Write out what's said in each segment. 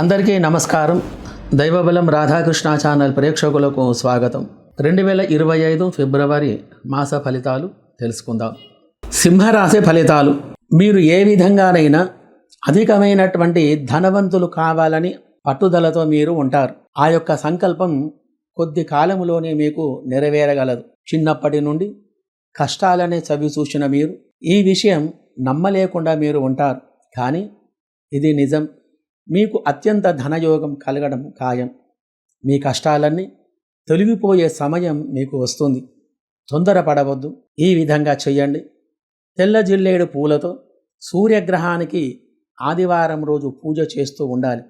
అందరికీ నమస్కారం. దైవబలం రాధాకృష్ణ ఛానల్ ప్రేక్షకులకు స్వాగతం. రెండు వేల ఇరవై ఐదు ఫిబ్రవరి మాస ఫలితాలు తెలుసుకుందాం. సింహరాశి ఫలితాలు. మీరు ఏ విధంగానైనా అధికమైనటువంటి ధనవంతులు కావాలని పట్టుదలతో మీరు ఉంటారు. ఆ యొక్క సంకల్పం కొద్ది కాలములోనే మీకు నెరవేరగలదు. చిన్నప్పటి నుండి కష్టాలనే చవి చూసిన మీరు ఈ విషయం నమ్మలేకుండా మీరు ఉంటారు. కానీ ఇది నిజం. మీకు అత్యంత ధనయోగం కలగడం ఖాయం. మీ కష్టాలన్నీ తొలగిపోయే సమయం మీకు వస్తుంది. తొందరపడవద్దు. ఈ విధంగా చెయ్యండి. తెల్ల జిల్లేడు పూలతో సూర్యగ్రహానికి ఆదివారం రోజు పూజ చేస్తూ ఉండాలి.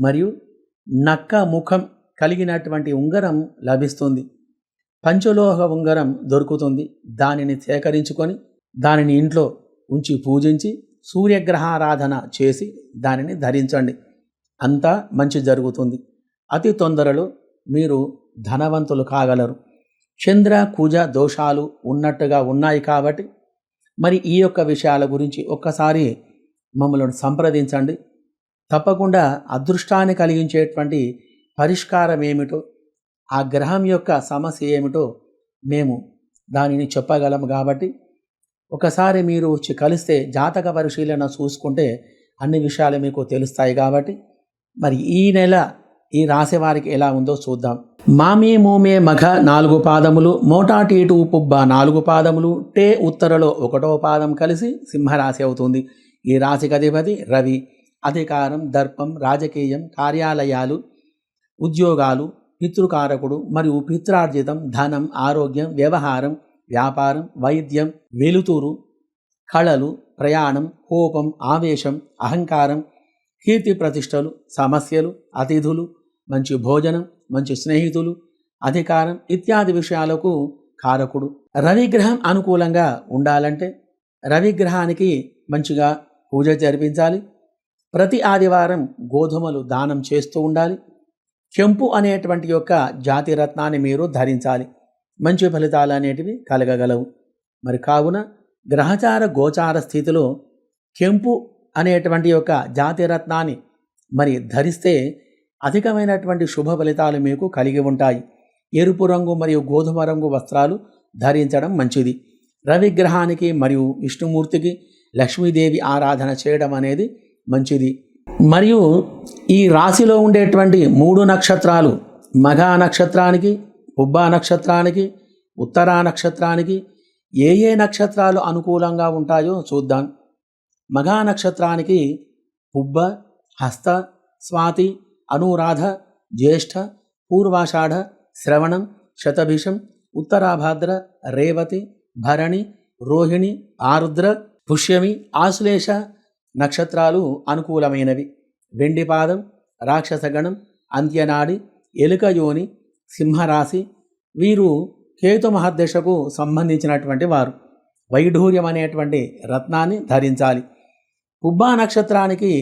మరియు నక్క ముఖం కలిగినటువంటి ఉంగరం లభిస్తుంది. పంచలోహ ఉంగరం దొరుకుతుంది. దానిని సేకరించుకొని దానిని ఇంట్లో ఉంచి పూజించి సూర్యగ్రహారాధన చేసి దానిని ధరించండి. అంతా మంచి జరుగుతుంది. అతి తొందరలో మీరు ధనవంతులు కాగలరు. చంద్ర కుజ దోషాలు ఉన్నట్టుగా ఉన్నాయి కాబట్టి మరి ఈ యొక్క విషయాల గురించి ఒక్కసారి మమ్మల్ని సంప్రదించండి. తప్పకుండా అదృష్టాన్ని కలిగించేటువంటి పరిష్కారం ఏమిటో ఆ గ్రహం యొక్క సమస్య ఏమిటో మేము దానిని చెప్పగలము కాబట్టి ఒకసారి మీరు వచ్చి కలిస్తే జాతక పరిశీలన చూసుకుంటే అన్ని విషయాలు మీకు తెలుస్తాయి కాబట్టి. మరి ఈ నెల ఈ రాశి వారికి ఎలా ఉందో చూద్దాం. మామే మూమే మఘ నాలుగు పాదములు మోటాటీటు పుబ్బ నాలుగు పాదములు టే ఉత్తరలో ఒకటో పాదం కలిసి సింహరాశి అవుతుంది. ఈ రాశికి అధిపతి రవి. అధికారం దర్పం రాజకీయం కార్యాలయాలు ఉద్యోగాలు పితృకారకుడు మరియు పిత్రార్జితం ధనం ఆరోగ్యం వ్యవహారం వ్యాపారం వైద్యం వెలుతురు కళలు ప్రయాణం కోపం ఆవేశం అహంకారం కీర్తి ప్రతిష్టలు సమస్యలు అతిథులు మంచి భోజనం మంచి స్నేహితులు అధికారం ఇత్యాది విషయాలకు కారకుడు. రవిగ్రహం అనుకూలంగా ఉండాలంటే రవిగ్రహానికి మంచిగా పూజ జరిపించాలి. ప్రతి ఆదివారం గోధుమలు దానం చేస్తూ ఉండాలి. చెంపు అనేటువంటి యొక్క జాతి రత్నాన్ని మీరు ధరించాలి. మంచి ఫలితాలు అనేటివి కలగగలవు. మరి కావున గ్రహచార గోచార స్థితిలో కెంపు అనేటువంటి యొక్క జాతి రత్నాన్ని మరి ధరిస్తే అధికమైనటువంటి శుభ ఫలితాలు మీకు కలిగి ఉంటాయి. ఎరుపు రంగు మరియు గోధుమ రంగు వస్త్రాలు ధరించడం మంచిది. రవిగ్రహానికి మరియు విష్ణుమూర్తికి లక్ష్మీదేవి ఆరాధన చేయడం అనేది మంచిది. మరియు ఈ రాశిలో ఉండేటువంటి మూడు నక్షత్రాలు మఘా నక్షత్రానికి పుబ్బా నక్షత్రానికి ఉత్తరా నక్షత్రానికి ఏ ఏ నక్షత్రాలు అనుకూలంగా ఉంటాయో చూద్దాం. మఘా నక్షత్రానికి పుబ్బ హస్త స్వాతి అనురాధ జ్యేష్ఠ పూర్వాషాఢ శ్రవణం శతభిషం ఉత్తరాభాద్ర రేవతి భరణి రోహిణి ఆరుద్ర పుష్యమి ఆశ్లేష నక్షత్రాలు అనుకూలమైనవి. వెండిపాదం రాక్షసగణం అంత్యనాడి ఎలుకయోని సింహరాశి వీరు కేతు మహర్దశకు సంబంధించినటువంటి వారు. వైఢూర్యం అనేటువంటి రత్నాన్ని ధరించాలి. పుబ్బా నక్షత్రానికి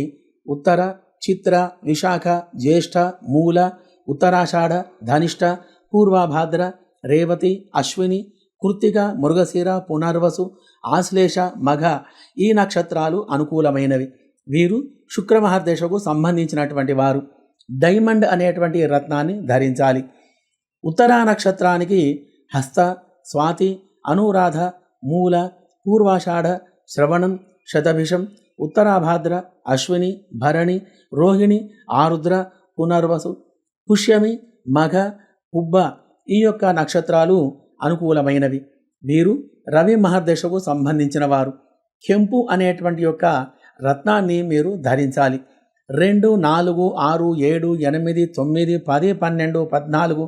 ఉత్తర చిత్ర విశాఖ జ్యేష్ఠ మూల ఉత్తరాషాఢ ధనిష్ట పూర్వభాద్ర రేవతి అశ్విని కృత్తిక మృగశిర పునర్వసు ఆశ్లేష మఘ ఈ నక్షత్రాలు అనుకూలమైనవి. వీరు శుక్రమహర్దశకు సంబంధించినటువంటి వారు. డైమండ్ అనేటువంటి రత్నాన్ని ధరించాలి. ఉత్తరా నక్షత్రానికి హస్త స్వాతి అనురాధ మూల పూర్వాషాఢ శ్రవణం శతభిషం ఉత్తరాభాద్ర అశ్విని భరణి రోహిణి ఆరుద్ర పునర్వసు పుష్యమి మఘ పుబ్బ ఈ యొక్క నక్షత్రాలు అనుకూలమైనవి. వీరు రవి మహర్దశకు సంబంధించిన వారు. కెంపు అనేటువంటి యొక్క రత్నాన్ని మీరు ధరించాలి. రెండు నాలుగు ఆరు ఏడు ఎనిమిది తొమ్మిది పది పన్నెండు పద్నాలుగు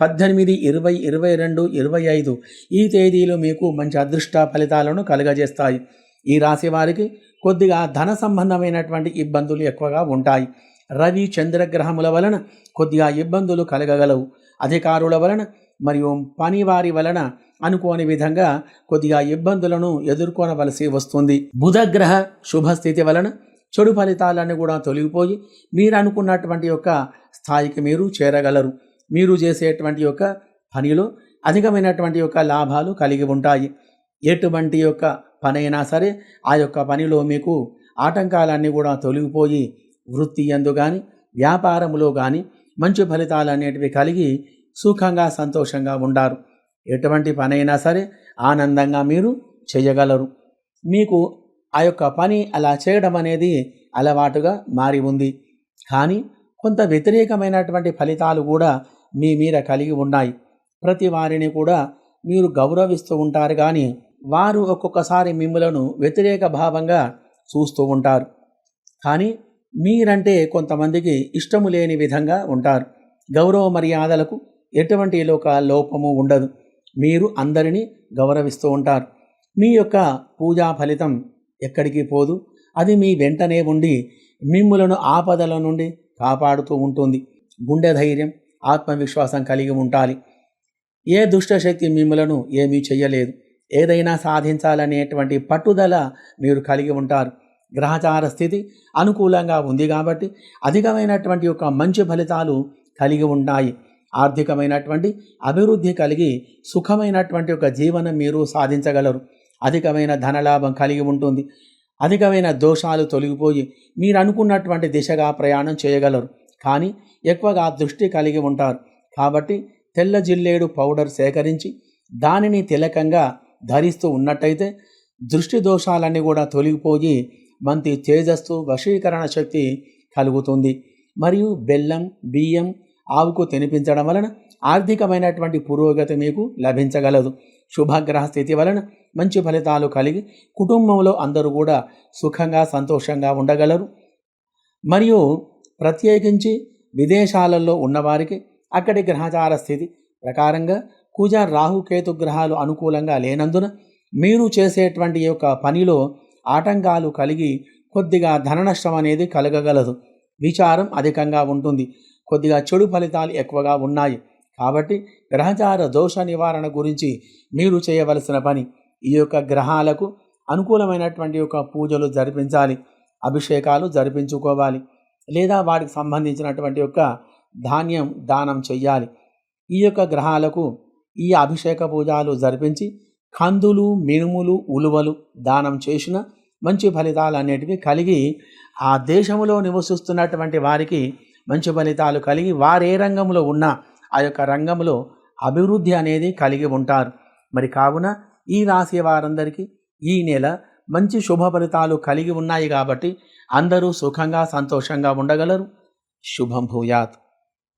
పద్దెనిమిది ఇరవై ఇరవై రెండు ఇరవై ఐదు ఈ తేదీలు మీకు మంచి అదృష్ట ఫలితాలను కలుగజేస్తాయి. ఈ రాశి వారికి కొద్దిగా ధన సంబంధమైనటువంటి ఇబ్బందులు ఎక్కువగా ఉంటాయి. రవి చంద్రగ్రహముల వలన కొద్దిగా ఇబ్బందులు కలగగలవు. అధికారుల వలన మరియు పనివారి వలన అనుకోని విధంగా కొద్దిగా ఇబ్బందులను ఎదుర్కొనవలసి వస్తుంది. బుధగ్రహ శుభస్థితి వలన చెడు ఫలితాలన్నీ కూడా తొలగిపోయి మీరు అనుకున్నటువంటి యొక్క స్థాయికి మీరు చేరగలరు. మీరు చేసేటువంటి యొక్క పనిలో అధికమైనటువంటి యొక్క లాభాలు కలిగి ఉంటాయి. ఎటువంటి యొక్క పనైనా సరే ఆ యొక్క పనిలో మీకు ఆటంకాలన్నీ కూడా తొలగిపోయి వృత్తి ఎందు కానీ వ్యాపారములో కానీ మంచి ఫలితాలు అనేటివి కలిగి సుఖంగా సంతోషంగా ఉండారు. ఎటువంటి పనైనా సరే ఆనందంగా మీరు చేయగలరు. మీకు ఆ యొక్క పని అలా చేయడం అనేది అలవాటుగా మారి ఉంది. కానీ కొంత వ్యతిరేకమైనటువంటి ఫలితాలు కూడా మీ మీద కలిగి ఉన్నాయి. ప్రతి వారిని కూడా మీరు గౌరవిస్తూ ఉంటారు కానీ వారు ఒక్కొక్కసారి మిమ్మలను వ్యతిరేక భావంగా చూస్తూ ఉంటారు. కానీ మీరంటే కొంతమందికి ఇష్టము లేని విధంగా ఉంటారు. గౌరవ మర్యాదలకు ఎటువంటి లోక లోపము ఉండదు. మీరు అందరినీ గౌరవిస్తూ ఉంటారు. మీ యొక్క పూజా ఫలితం ఎక్కడికి పోదు. అది మీ వెంటనే ఉండి మిమ్ములను ఆపదల నుండి కాపాడుతూ ఉంటుంది. గుండె ధైర్యం ఆత్మవిశ్వాసం కలిగి ఉండాలి. ఏ దుష్టశక్తి మిమ్మలను ఏమీ చెయ్యలేదు. ఏదైనా సాధించాలనేటువంటి పట్టుదల మీరు కలిగి ఉంటారు. గ్రహచార స్థితి అనుకూలంగా ఉంది కాబట్టి అధికమైనటువంటి యొక్క మంచి ఫలితాలు కలిగి ఉన్నాయి. ఆర్థికమైనటువంటి అభివృద్ధి కలిగి సుఖమైనటువంటి ఒక జీవనం మీరు సాధించగలరు. అధికమైన ధనలాభం కలిగి ఉంటుంది. అధికమైన దోషాలు తొలగిపోయి మీరు అనుకున్నటువంటి దిశగా ప్రయాణం చేయగలరు. కానీ ఎక్కువగా దృష్టి కలిగి ఉంటారు. కాబట్టి తెల్ల జిల్లేడు పౌడర్ సేకరించి దానిని తిలకంగా ధరిస్తూ ఉన్నట్టయితే దృష్టి దోషాలన్నీ కూడా తొలగిపోయి మంచి తేజస్సు వశీకరణ శక్తి కలుగుతుంది. మరియు బెల్లం బియ్యం ఆవుకు తినిపించడం వలన ఆర్థికమైనటువంటి పురోగతి మీకు లభించగలదు. శుభగ్రహ స్థితి వలన మంచి ఫలితాలు కలిగి కుటుంబంలో అందరూ కూడా సుఖంగా సంతోషంగా ఉండగలరు. మరియు ప్రత్యేకించి విదేశాలలో ఉన్నవారికి అక్కడి గ్రహచార స్థితి ప్రకారంగా కుజ రాహుకేతు గ్రహాలు అనుకూలంగా లేనందున మీరు చేసేటువంటి యొక్క పనిలో ఆటంకాలు కలిగి కొద్దిగా ధన నష్టం అనేది కలగగలదు. విచారం అధికంగా ఉంటుంది. కొద్దిగా చెడు ఫలితాలు ఎక్కువగా ఉన్నాయి. కాబట్టి గ్రహచార దోష నివారణ గురించి మీరు చేయవలసిన పని ఈ యొక్క గ్రహాలకు అనుకూలమైనటువంటి యొక్క పూజలు జరిపించాలి అభిషేకాలు జరిపించుకోవాలి లేదా వాటికి సంబంధించినటువంటి యొక్క ధాన్యం దానం చెయ్యాలి. ఈ యొక్క గ్రహాలకు ఈ అభిషేక పూజలు జరిపించి కందులు మినుములు ఉలువలు దానం చేసిన మంచి ఫలితాలు అనేటివి కలిగి ఆ దేశంలో నివసిస్తున్నటువంటి వారికి మంచి ఫలితాలు కలిగి వారు ఏ రంగంలో ఉన్నా ఆ యొక్క రంగంలో అభివృద్ధి అనేది కలిగి ఉంటారు. మరి కావున ఈ రాశి వారందరికీ ఈ నెల మంచి శుభ ఫలితాలు కలిగి ఉన్నాయి కాబట్టి అందరూ సుఖంగా సంతోషంగా ఉండగలరు. శుభం భూయాత్.